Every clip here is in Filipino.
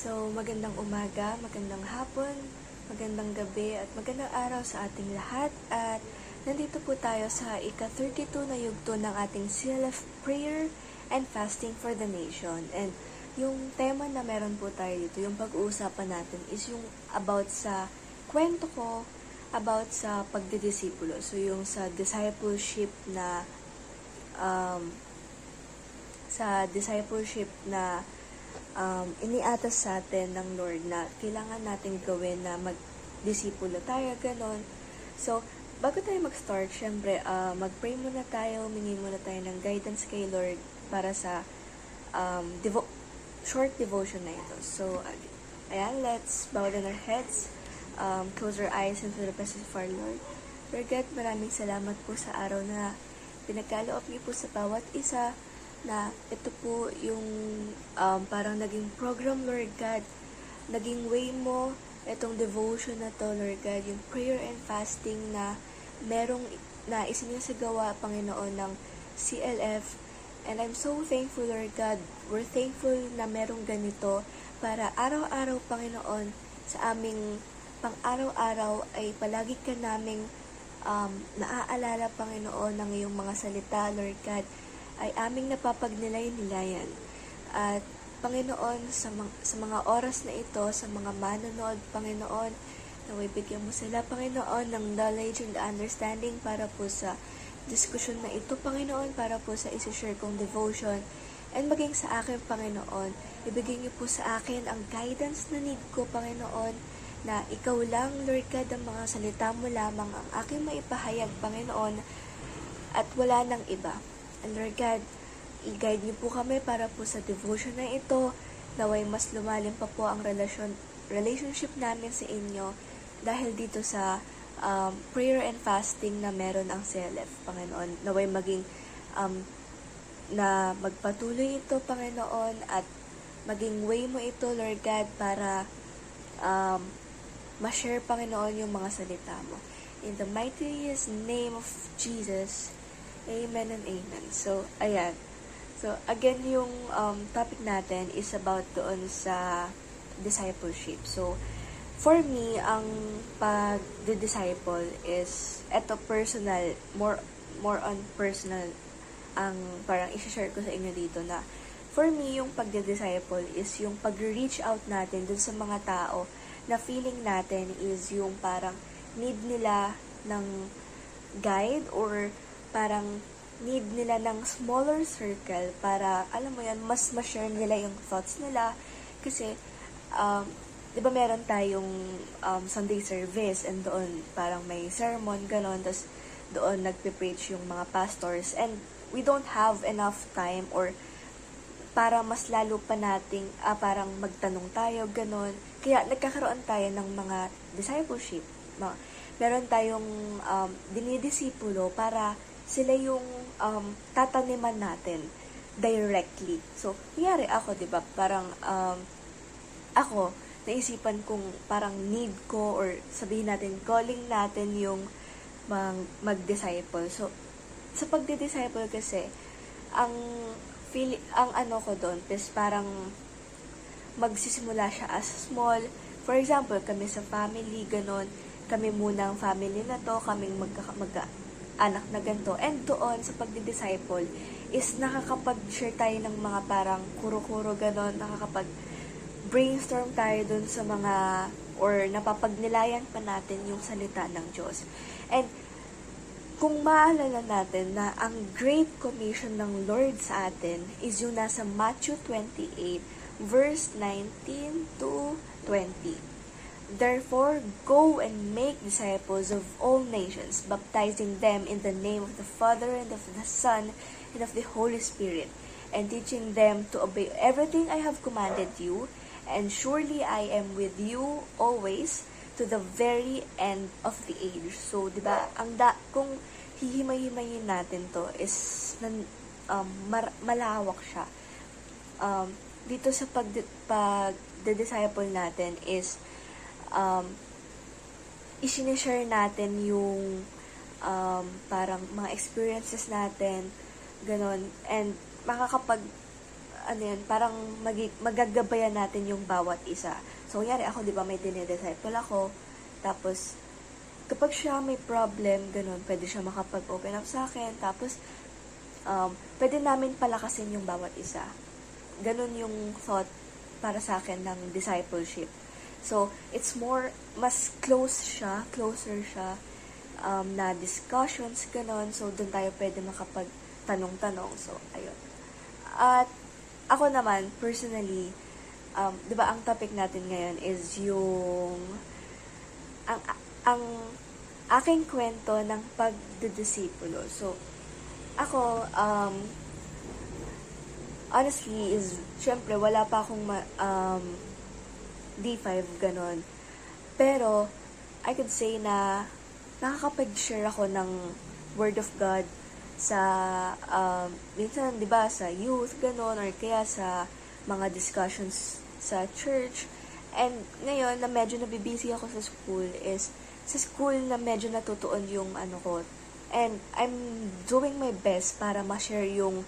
So, magandang umaga, magandang hapon, magandang gabi, at magandang araw sa ating lahat. At nandito po tayo sa ika-32 na yugto ng ating CLF Prayer and Fasting for the Nation. And yung tema na meron po tayo dito, yung pag-uusapan natin is yung about sa kwento ko about sa pagdidisipulo. So, yung sa discipleship na um, sa discipleship na um, iniatas sa atin ng Lord na kailangan natin gawin na mag-disipulo tayo, ganon. So, bago tayo mag-start, syempre, uh, mag-pray muna tayo, humingi muna tayo ng guidance kay Lord para sa um, devo- short devotion na ito. So, ayan, let's bow down our heads, um, close our eyes into the presence of our Lord. Lord God, maraming salamat po sa araw na pinagkaloob niyo po sa bawat isa na ito po yung um, parang naging program, Lord God. Naging way mo itong devotion na to, Lord God. Yung prayer and fasting na merong na isinisagawa, Panginoon, ng CLF. And I'm so thankful, Lord God. We're thankful na merong ganito para araw-araw, Panginoon, sa aming pang-araw-araw ay palagi ka naming um, naaalala, Panginoon, ng iyong mga salita, Lord God ay aming napapagnilay-nilayan. At Panginoon, sa, mga, sa mga oras na ito, sa mga manonood, Panginoon, naway bigyan mo sila, Panginoon, ng knowledge and understanding para po sa diskusyon na ito, Panginoon, para po sa isi-share kong devotion. And maging sa akin, Panginoon, ibigay niyo po sa akin ang guidance na need ko, Panginoon, na ikaw lang, Lord God, ang mga salita mo lamang ang aking maipahayag, Panginoon, at wala nang iba. And Lord God, i-guide niyo po kami para po sa devotion na ito, naway mas lumalim pa po ang relasyon, relationship namin sa inyo dahil dito sa um, prayer and fasting na meron ang CLF, Panginoon. Naway maging um, na magpatuloy ito, Panginoon, at maging way mo ito, Lord God, para um, ma-share, Panginoon, yung mga salita mo. In the mightiest name of Jesus, Amen and amen. So, ayan. So, again, yung um, topic natin is about doon sa discipleship. So, for me, ang pag-disciple is, eto personal, more, more on personal, ang parang isi-share ko sa inyo dito na, for me, yung pag-disciple is yung pag-reach out natin dun sa mga tao na feeling natin is yung parang need nila ng guide or parang need nila ng smaller circle para, alam mo yan, mas ma-share nila yung thoughts nila. Kasi, um, di ba meron tayong um, Sunday service and doon parang may sermon, ganon, tapos doon nagpe-preach yung mga pastors and we don't have enough time or para mas lalo pa nating ah, parang magtanong tayo, ganon. Kaya nagkakaroon tayo ng mga discipleship. Meron tayong um, dinidisipulo para sila yung um, tataniman natin directly. So, nangyari ako, di ba? Parang, um, ako, naisipan kong parang need ko or sabihin natin, calling natin yung mag, mag-disciple. So, sa pagdi-disciple kasi, ang feel, ang ano ko doon is parang magsisimula siya as small. For example, kami sa family, ganon, kami muna ang family na to, kaming magka, magka, anak na ganito. And doon, sa pagdi-disciple, is nakakapag-share tayo ng mga parang kuro-kuro ganon, nakakapag brainstorm tayo dun sa mga or napapagnilayan pa natin yung salita ng Diyos. And kung maalala natin na ang Great Commission ng Lord sa atin is yung nasa Matthew 28 verse 19 to 20. Therefore, go and make disciples of all nations, baptizing them in the name of the Father and of the Son and of the Holy Spirit, and teaching them to obey everything I have commanded you, and surely I am with you always to the very end of the age. So, di ba, ang da, kung hihimay-himayin natin to is nan, um, mar, malawak siya. Um, dito sa pag, pag disciple natin is um, isinishare natin yung um, parang mga experiences natin, ganon, and makakapag ano yan, parang magi- magagabayan natin yung bawat isa. So, kunyari ako, di ba, may dinedisciple ako, tapos, kapag siya may problem, ganun, pwede siya makapag-open up sa akin, tapos, um, pwede namin palakasin yung bawat isa. Ganun yung thought para sa akin ng discipleship. So, it's more, mas close siya, closer siya, um, na discussions, ganun. So, doon tayo pwede makapag-tanong-tanong. So, ayun. At, ako naman, personally, um, di ba, ang topic natin ngayon is yung, ang, ang aking kwento ng pagdedisipulo. So, ako, um, honestly, is, syempre, wala pa akong ma, um, D5, ganon. Pero, I could say na nakakapag-share ako ng Word of God sa, um, minsan, di ba, sa youth, ganon, or kaya sa mga discussions sa church. And ngayon, na medyo nabibisi ako sa school is, sa school na medyo natutuon yung ano ko. And I'm doing my best para ma-share yung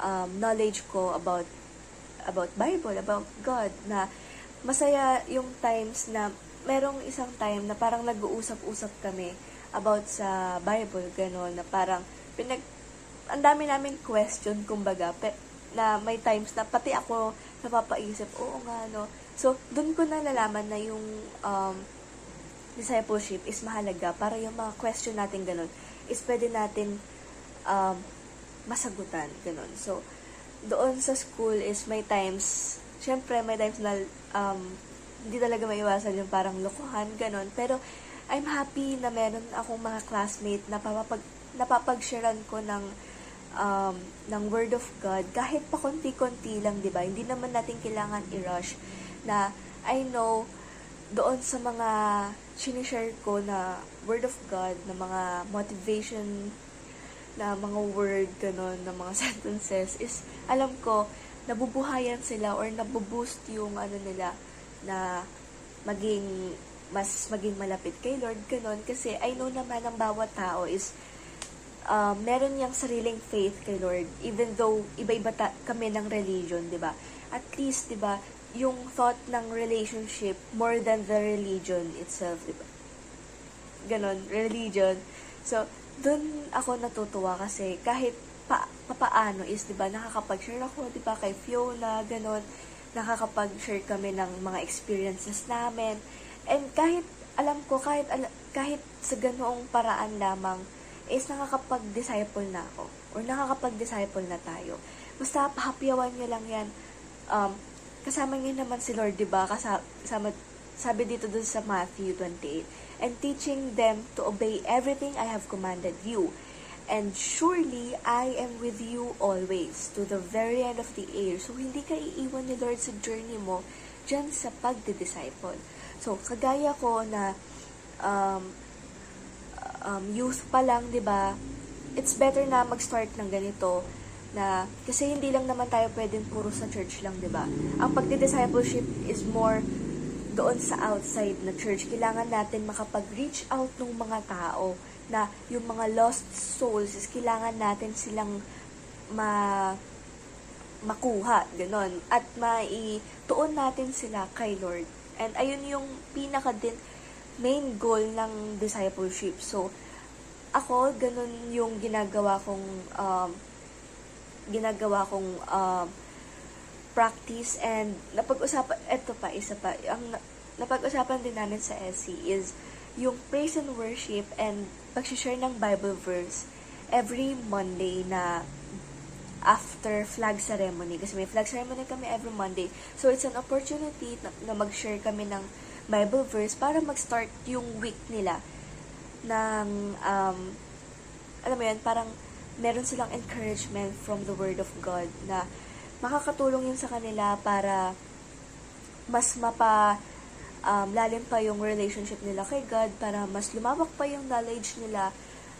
um, knowledge ko about about Bible, about God, na masaya yung times na merong isang time na parang nag-uusap-usap kami about sa Bible, gano'n, na parang pinag, ang dami namin question, kumbaga, pe, na may times na pati ako napapaisip, oo nga, no. So, dun ko na nalaman na yung um, discipleship is mahalaga para yung mga question natin ganun is pwede natin um, masagutan, ganun. So, doon sa school is may times, syempre may times na um, hindi talaga maiwasan yung parang lokohan, ganun. Pero, I'm happy na meron akong mga classmate na papapag, napapag-sharean ko ng um, ng Word of God, kahit pa konti-konti lang, di ba? Hindi naman natin kailangan i-rush na I know doon sa mga sinishare ko na Word of God, na mga motivation, na mga word, ganun, na mga sentences, is alam ko, nabubuhayan sila or nabuboost yung ano nila na maging mas maging malapit kay Lord, ganun. Kasi I know naman ang bawat tao is uh, meron niyang sariling faith kay Lord. Even though iba-iba ta- kami ng religion, di ba? At least, di ba, yung thought ng relationship more than the religion itself, di ba? Ganon, religion. So, dun ako natutuwa kasi kahit pa, papaano is, di ba, nakakapag-share ako, di ba, kay Fiona, ganon, nakakapag-share kami ng mga experiences namin. And kahit, alam ko, kahit, kahit sa ganoong paraan lamang, is nakakapag-disciple na ako. Or nakakapag-disciple na tayo. Basta, pahapyawan nyo lang yan. Um, kasama niyo naman si Lord, di ba? Kasama, sabi dito dun sa Matthew 28, and teaching them to obey everything I have commanded you. And surely, I am with you always, to the very end of the age. So, hindi ka iiwan ni Lord sa journey mo, dyan sa pagdi-disciple. So, kagaya ko na, um, um, youth pa lang, 'di ba? It's better na mag-start ng ganito na kasi hindi lang naman tayo pwedeng puro sa church lang, 'di ba? Ang pagdi-discipleship is more doon sa outside na church. Kailangan natin makapag-reach out ng mga tao na yung mga lost souls is kailangan natin silang ma makuha, ganon. At maituon natin sila kay Lord. And ayun yung pinaka din main goal ng discipleship. So, ako, ganun yung ginagawa kong um, ginagawa kong um, practice and napag-usapan, eto pa, isa pa, ang napag-usapan din namin sa SC is yung praise and worship and pag-share ng Bible verse every Monday na after flag ceremony. Kasi may flag ceremony kami every Monday. So, it's an opportunity na, na mag-share kami ng Bible verse para mag-start yung week nila ng, um, alam mo yan, parang meron silang encouragement from the Word of God na makakatulong yun sa kanila para mas mapa um, lalim pa yung relationship nila kay God para mas lumawak pa yung knowledge nila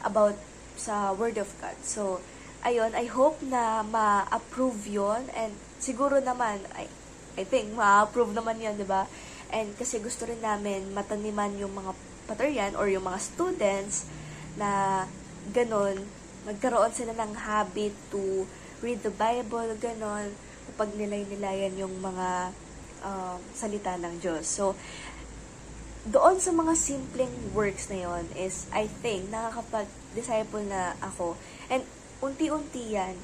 about sa Word of God. So, ayun, I hope na ma-approve yon and siguro naman, I, I think, ma-approve naman yon di ba? And kasi gusto rin namin mataniman yung mga pataryan or yung mga students na ganun, magkaroon sila ng habit to read the Bible, ganon, kapag nilay-nilayan yung mga um, salita ng Diyos. So, doon sa mga simpleng works na yon is, I think, nakakapag-disciple na ako. And unti-unti yan,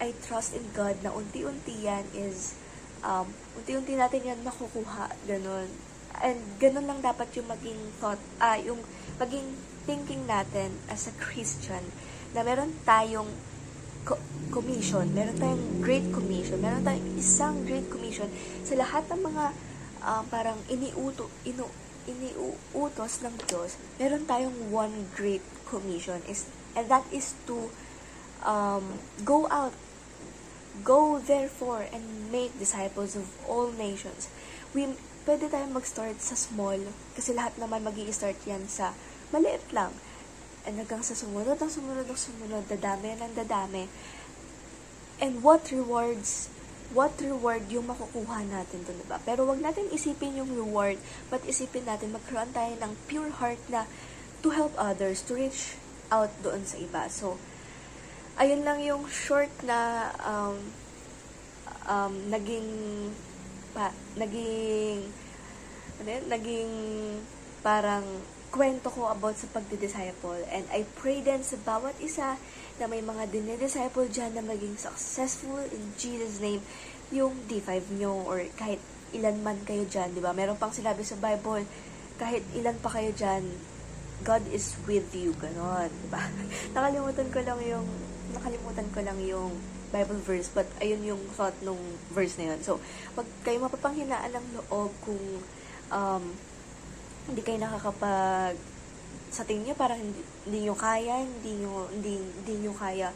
I trust in God na unti-unti yan is, um, unti-unti natin yan makukuha, ganun. And ganun lang dapat yung maging thought, ah, yung maging thinking natin as a Christian, na meron tayong co- commission, meron tayong great commission, meron tayong isang great commission sa lahat ng mga ah, parang iniuto, inu, iniuutos ng Diyos, meron tayong one great commission is and that is to um, go out go therefore and make disciples of all nations. We, pwede tayong mag-start sa small kasi lahat naman mag start yan sa maliit lang. And hanggang sa sumunod, ang sumunod, ang sumunod, dadami ng dadami. And what rewards, what reward yung makukuha natin doon, diba? Pero wag natin isipin yung reward, but isipin natin magkaroon tayo ng pure heart na to help others, to reach out doon sa iba. So, ayun lang yung short na um, um, naging pa, naging ano yun, naging parang kwento ko about sa pagdi-disciple and I pray din sa bawat isa na may mga dinidisciple dyan na maging successful in Jesus name yung D5 nyo or kahit ilan man kayo dyan, di ba? Meron pang sinabi sa Bible, kahit ilan pa kayo dyan, God is with you, ganon, di ba? Nakalimutan ko lang yung, nakalimutan ko lang yung Bible verse, but ayun yung thought nung verse na yun. So, pag kayo mapapanghinaan ng loob kung um, hindi kayo nakakapag sa tingin niyo parang hindi, hindi nyo kaya, hindi nyo, hindi, hindi nyo kaya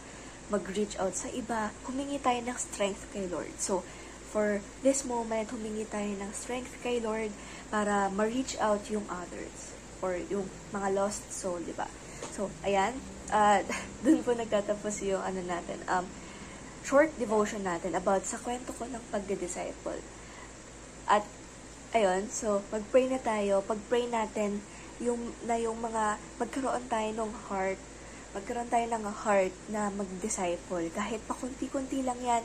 mag-reach out sa iba, humingi tayo ng strength kay Lord. So, for this moment, humingi tayo ng strength kay Lord para ma-reach out yung others or yung mga lost soul, di ba? So, ayan, uh, dun po nagtatapos yung ano natin, um, short devotion natin about sa kwento ko ng pagde-disciple. At, ayun, so, mag-pray na tayo. Pag-pray natin, yung, na yung mga, magkaroon tayo ng heart, magkaroon tayo ng heart na mag-disciple. Kahit pakunti-kunti lang yan,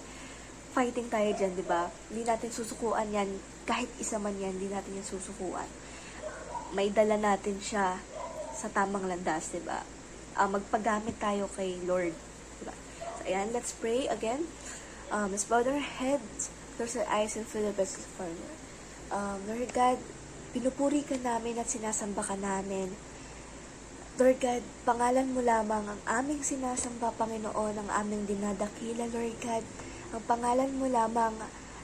fighting tayo dyan, di ba? Hindi natin susukuan yan, kahit isa man yan, hindi natin yan susukuan. May dala natin siya sa tamang landas, di ba? Uh, magpagamit tayo kay Lord, di ba? So, ayan, let's pray again. Um, let's bow our heads, close our eyes, and fill the best for Lord. Um, Lord God, pinupuri ka namin at sinasamba ka namin. Lord God, pangalan mo lamang ang aming sinasamba, Panginoon, ang aming dinadakila, Lord God. Ang pangalan mo lamang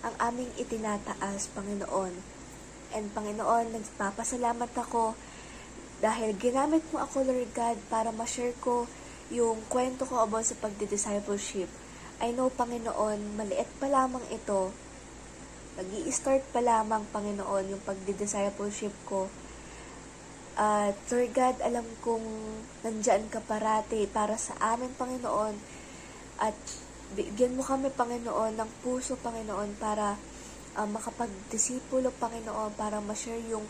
ang aming itinataas, Panginoon. And Panginoon, nagpapasalamat ako dahil ginamit mo ako, Lord God, para ma-share ko yung kwento ko about sa pagdi-discipleship. I know, Panginoon, maliit pa lamang ito. Mag start pa lamang, Panginoon, yung pagdi-discipleship ko. At Lord God, alam kong nandyan ka parati para sa amin, Panginoon. At bigyan mo kami, Panginoon, ng puso, Panginoon, para uh, makapag-disipulo, Panginoon, para ma-share yung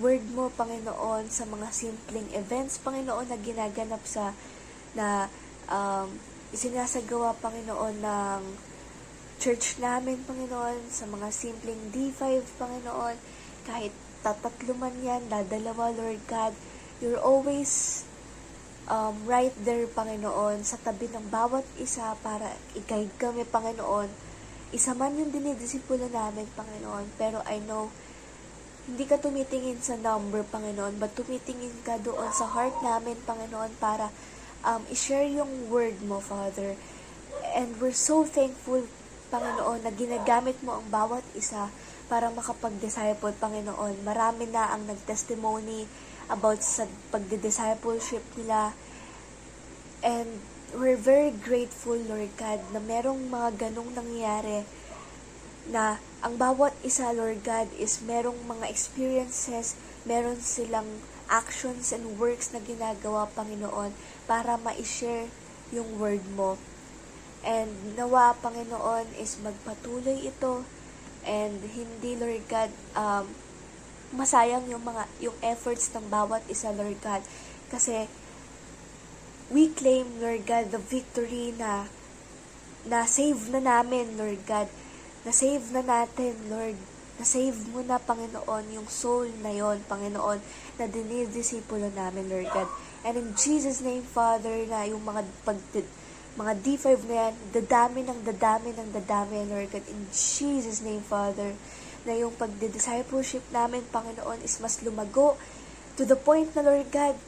word mo, Panginoon, sa mga simpleng events, Panginoon, na ginaganap sa, na um, isinasagawa, Panginoon, ng church namin, Panginoon, sa mga simpleng D5, Panginoon, kahit tatatlo man yan, dadalawa, Lord God, you're always um, right there, Panginoon, sa tabi ng bawat isa para i-guide kami, Panginoon. Isa man yung dinidisipulo namin, Panginoon, pero I know, hindi ka tumitingin sa number, Panginoon, but tumitingin ka doon sa heart namin, Panginoon, para um, i-share yung word mo, Father. And we're so thankful, Panginoon, na ginagamit mo ang bawat isa para makapag-disciple, Panginoon. Marami na ang nag-testimony about sa pagde-discipleship nila. And we're very grateful, Lord God, na merong mga ganong nangyayari na ang bawat isa, Lord God, is merong mga experiences, meron silang actions and works na ginagawa, Panginoon, para ma-share yung word mo. And nawa, Panginoon, is magpatuloy ito And hindi, Lord God, um, masayang yung mga yung efforts ng bawat isa, Lord God. Kasi we claim, Lord God, the victory na na-save na namin, Lord God. Na-save na natin, Lord. Na-save mo na, Panginoon, yung soul na yon Panginoon, na dinidisipulo namin, Lord God. And in Jesus' name, Father, na yung mga pag mga D5 na yan, dadami ng dadami ng dadami, Lord God. In Jesus' name, Father, na yung pagdi-discipleship namin, Panginoon, is mas lumago to the point na, Lord God,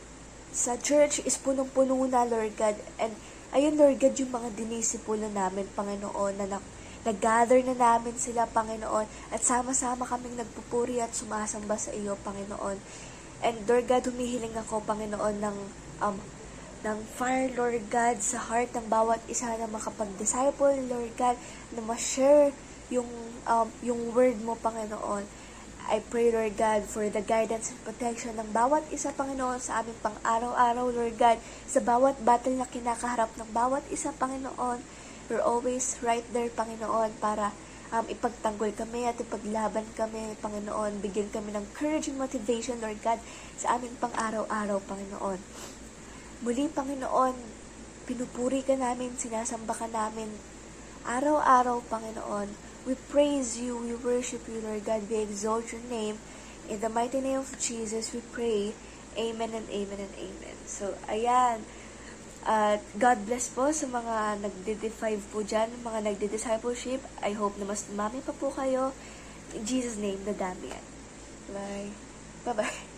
sa church is punong-puno na, Lord God. And ayun, Lord God, yung mga dinisipulo namin, Panginoon, na na- nag-gather na namin sila, Panginoon, at sama-sama kaming nagpupuri at sumasamba sa iyo, Panginoon. And Lord God, humihiling ako, Panginoon, ng um, ng fire, Lord God, sa heart ng bawat isa na makapag-disciple, Lord God, na ma-share yung, um, yung word mo, Panginoon. I pray, Lord God, for the guidance and protection ng bawat isa, Panginoon, sa aming pang-araw-araw, Lord God, sa bawat battle na kinakaharap ng bawat isa, Panginoon. You're always right there, Panginoon, para um, ipagtanggol kami at ipaglaban kami, Panginoon. Bigyan kami ng courage and motivation, Lord God, sa aming pang-araw-araw, Panginoon. Muli, Panginoon, pinupuri ka namin, sinasamba ka namin. Araw-araw, Panginoon, we praise you, we worship you, Lord God, we exalt your name. In the mighty name of Jesus, we pray. Amen and amen and amen. So, ayan. At God bless po sa mga nagde-5 po dyan, mga nagde-discipleship. I hope na mas dumami pa po kayo. In Jesus' name, dadami yan. Bye. Bye-bye.